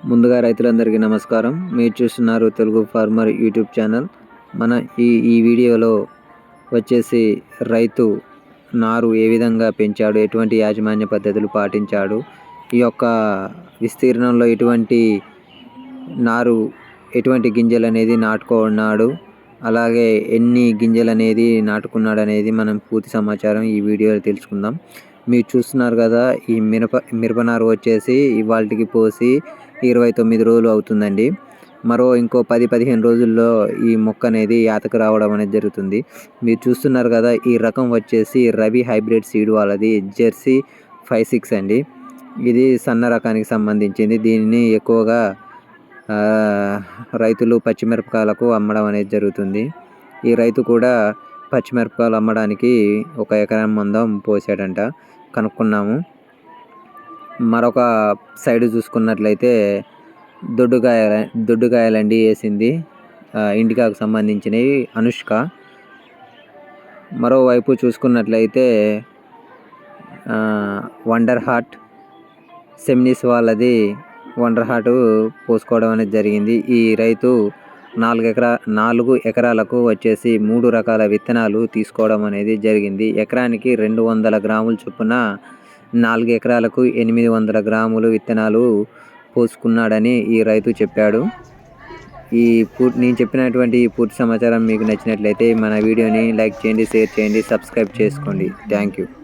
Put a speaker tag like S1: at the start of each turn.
S1: ముందుగా రైతులందరికీ నమస్కారం. మీరు చూస్తున్నారు తెలుగు ఫార్మర్ యూట్యూబ్ ఛానల్. మన ఈ ఈ వీడియోలో వచ్చేసి రైతు నారు ఏ విధంగా పెంచాడు ఎటువంటి యాజమాన్య పద్ధతులు పాటించాడు ఈ యొక్క విస్తీర్ణంలో ఎటువంటి నారు ఎటువంటి గింజలు అనేది నాటుకున్నాడు అలాగే ఎన్ని గింజలు అనేది నాటుకున్నాడు అనేది మనం పూర్తి సమాచారం ఈ వీడియోలో తెలుసుకుందాం. మీరు చూస్తున్నారు కదా ఈ మిరప మిరపనారు వచ్చేసి ఇవాళకి పోసి ఇరవై తొమ్మిది రోజులు అవుతుందండి. మరో ఇంకో పది పదిహేను రోజుల్లో ఈ మొక్క అనేది యాతకు రావడం అనేది జరుగుతుంది. మీరు చూస్తున్నారు కదా ఈ రకం వచ్చేసి రవి హైబ్రిడ్ సీడ్ వాళ్ళది జెర్సీ ఫైవ్ సిక్స్ అండి. ఇది సన్న రకానికి సంబంధించింది. దీనిని ఎక్కువగా రైతులు పచ్చిమిరపకాయలకు అమ్మడం అనేది జరుగుతుంది. ఈ రైతు కూడా పచ్చిమిరపకాయలు అమ్మడానికి ఒక ఎకరం మందం పోసాడంట. కనుక్కున్నాము. మరొక సైడ్ చూసుకున్నట్లయితే దొడ్డుకాయ దొడ్డుకాయలండి వేసింది. ఇండికాకు సంబంధించినవి అనుష్క. మరోవైపు చూసుకున్నట్లయితే వండర్ హార్ట్ సెమినిస్ వాళ్ళది వండర్ హార్ట్ పోసుకోవడం అనేది జరిగింది. ఈ రైతు నాలుగు ఎకరా నాలుగు ఎకరాలకు వచ్చేసి మూడు రకాల విత్తనాలు తీసుకోవడం అనేది జరిగింది. ఎకరానికి రెండు వందల గ్రాముల చొప్పున నాలుగు ఎకరాలకు ఎనిమిది వందల గ్రాములు విత్తనాలు పోసుకున్నాడని ఈ రైతు చెప్పాడు. ఈ పూర్తి నేను చెప్పినటువంటి ఈ పూర్తి సమాచారం మీకు నచ్చినట్లయితే మన వీడియోని లైక్ చేయండి షేర్ చేయండి సబ్స్క్రైబ్ చేసుకోండి. Thank you.